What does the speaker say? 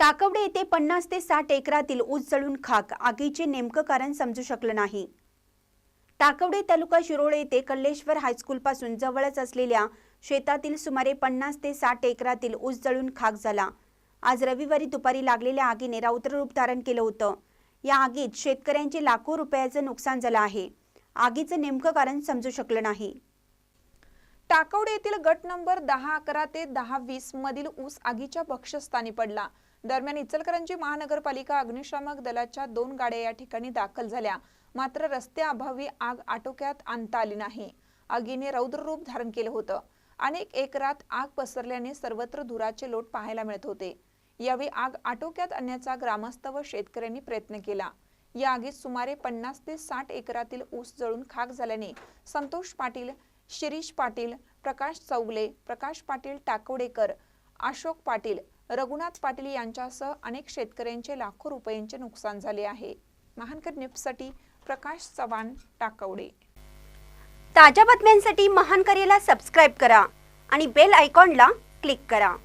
टाकवडे येथे पन्नास ते साठ एकरातील ऊस जळून खाक. आगीचे नेमकं कारण समजू शकलं नाही. टाकवडे तालुका शिरोळे येथे कल्लेश्वर हायस्कूलपासून जवळच असलेल्या शेतातील सुमारे पन्नास ते साठ एकरातील ऊस जळून खाक झाला. आज रविवारी दुपारी लागलेल्या आगीने रौद्र रूप धारण केलं होतं. या आगीत शेतकऱ्यांचे लाखो रुपयाचं नुकसान झालं आहे. आगीचं नेमकं कारण समजू शकलं नाही. टाकवडे येथील गट नंबर दहा अकरा ते दहा वीस मधील ऊस आगीच्या भक्ष्यस्थानी पडला. दरम्यान इचलकरंजी महानगरपालिका अग्निशामक दलाच्या दोन गाड्या या ठिकाणी दाखल झाल्या. मात्र रस्त्याअभावी आग आटोक्यात आणता आली नाही. आगीने रौद्र रूप धारण केलं होतं. अनेक एकरात आग पसरल्याने सर्वत्र धुराचे लोट पाहायला मिळत होते. यावेळी आग आटोक्यात आणण्याचा ग्रामस्थ व शेतकऱ्यांनी प्रयत्न केला. या आगीत सुमारे पन्नास ते साठ एकरातील ऊस जळून खाक झाल्याने संतोष पाटील शिरीष पाटील प्रकाश चौगले प्रकाश पाटील टाकवडेकर अशोक पाटील रघुनाथ पाटील यांच्यासह अनेक शेतकऱ्यांचे लाखो रुपयांचे नुकसान झाले आहे. महानकर न्यूजसाठी प्रकाश चव्हाण टाकवडे. ताज्या बातम्यांसाठी महानकरेला सबस्क्राईब करा आणि बेल आयकॉनला क्लिक करा.